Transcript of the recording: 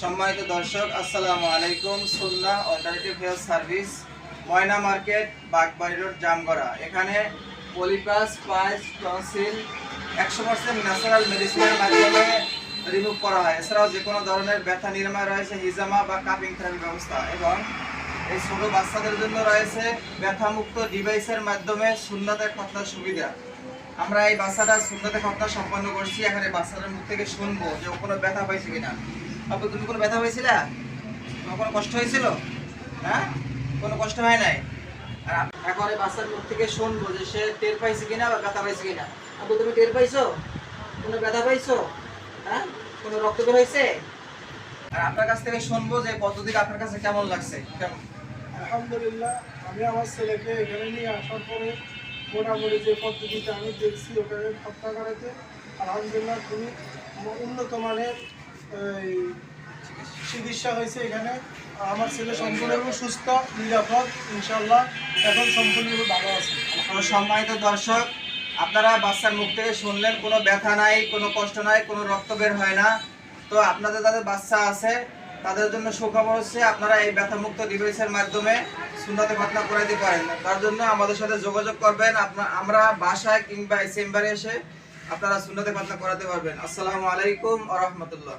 সম্মানিত দর্শক, আসসালামু আলাইকুম। Sunnah alternative health service Moyna market, Bagbari road, Jamgora. এখানে পলিপাস পাইস টনসিল একশো পার্সেন্ট ন্যাচারাল মেডিসিনের মাধ্যমে রিমুভ করা হয়। এছাড়াও যে কোনো ধরনের ব্যথা নিরাময় রয়েছে, হিজামা বা কাপিং থেরাপি ব্যবস্থা। এবং এই ছোট বাচ্চাদের জন্য রয়েছে ব্যথামুক্ত ডিভাইসের মাধ্যমে সুন্নাতে খতনার সুবিধা। আমরা এই বাচ্চাটা সুন্দরতে খতনা সম্পন্ন করছি। এখন এই বাচ্চাটার মুখ থেকে শুনব যে কোনো ব্যথা পাইছে কিনা। আপু তুমি কোনো ব্যথা হয়েছিল? তোমার কোনো কষ্ট হয়েছিল? হ্যাঁ? কোনো কষ্ট হয় নাই? আর এখন এই বাচ্চার মুখ থেকে শুনব যে সে টের পাইছে কিনা বা ব্যথা পাইছে কিনা। আপু তুমি টের পাইছো? কোনো ব্যথা পাইছো? হ্যাঁ? কোনো রক্ত বের হয়েছে? আর আপনার কাছ থেকে শুনব যে পদ্ধতিটা আপনার কাছে কেমন লাগছে? কেমন? আলহামদুলিল্লাহ, আমি আমার ছেলেকে এখানে নিয়ে আসার পরে মোটামুটি যে পদ্ধতিটা আমি দেখছি ওখানে হত্যা করাতে, আলহামদুলিল্লাহ খুবই ম- উন্নত মানের চিকিৎসা হয়েছে এখানে। আমার ছেলে সম্পূর্ণরূপে সুস্থ, নিরাপদ ইনশাল্লাহ এখন সম্পূর্ণরূপে ভালো আছে। সম্মানিত দর্শক, আপনারা বাচ্চার মুখ থেকে শুনলেন, কোনো ব্যথা নাই, কোনো কষ্ট নাই, কোনো রক্ত বের হয় না। তো আপনাদের যাদের বাচ্চা আছে, তাদের জন্য সুখবর হচ্ছে আপনারা এই ব্যথামুক্ত ডিভাইসের মাধ্যমে সুন্দরতে ঘটনা করাইতে পারেন তার জন্য আমাদের সাথে যোগাযোগ করবেন আপনার আমরা বাসায় কিংবা চেম্বারে এসে আপনারা সুন্দরতে ঘটনা করাতে পারবেন আসসালামু আলাইকুম আ রহমতুল্লাহ।